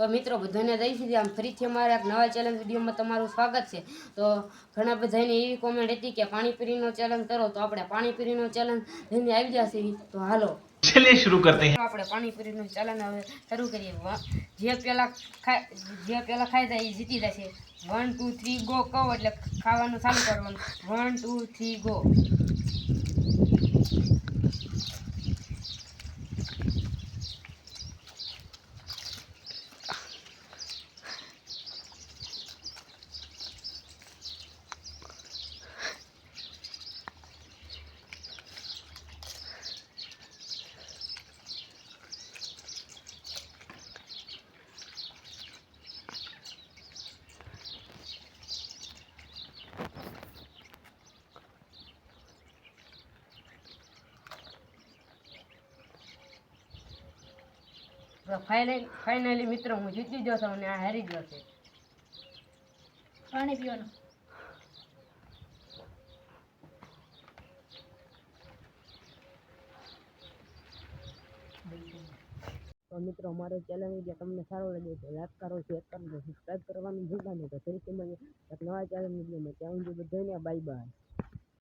તો મિત્રો બધાને દઈ દીધી આમ ફરીથી અમારા એક નવા ચેલેન્જ વિડીયોમાં તમારું સ્વાગત છે. તો ઘણા બધાની એવી કોમેન્ટ હતી કે પાણીપુરીનો ચેલેન્જ કરો તો આપણે પાણીપુરીનો ચેલેન્જ લઈને આવી જશે. તો હાલો. ચલે શરૂ કરતે હૈ. આપણે પાણીપુરીનો ચેલેન્જ હવે શરૂ કરીએ. જે પહેલા જે પહેલા ખાઈ જાય એ જીતી જશે. વન ટુ થ્રી ગો કહો એટલે ખાવાનું ચાલુ કરવાનું. One two three go final મિત્રો હું જીતી ગયો છું અને આ હારી ગયો છે. પાણી પીવાનું. તો મિત્રો અમારો ચેલેન્જ વીડિયો તમને સારો લાગે તો લાઈક કરો શેર કરો સબસ્ક્રાઈબ કરવાનું ભૂલતા નહીં. તો ફરીથી મળીએ એક નવા ચેલેન્જ વિડીયોમાં ત્યાં સુધી બધાને બાય બાય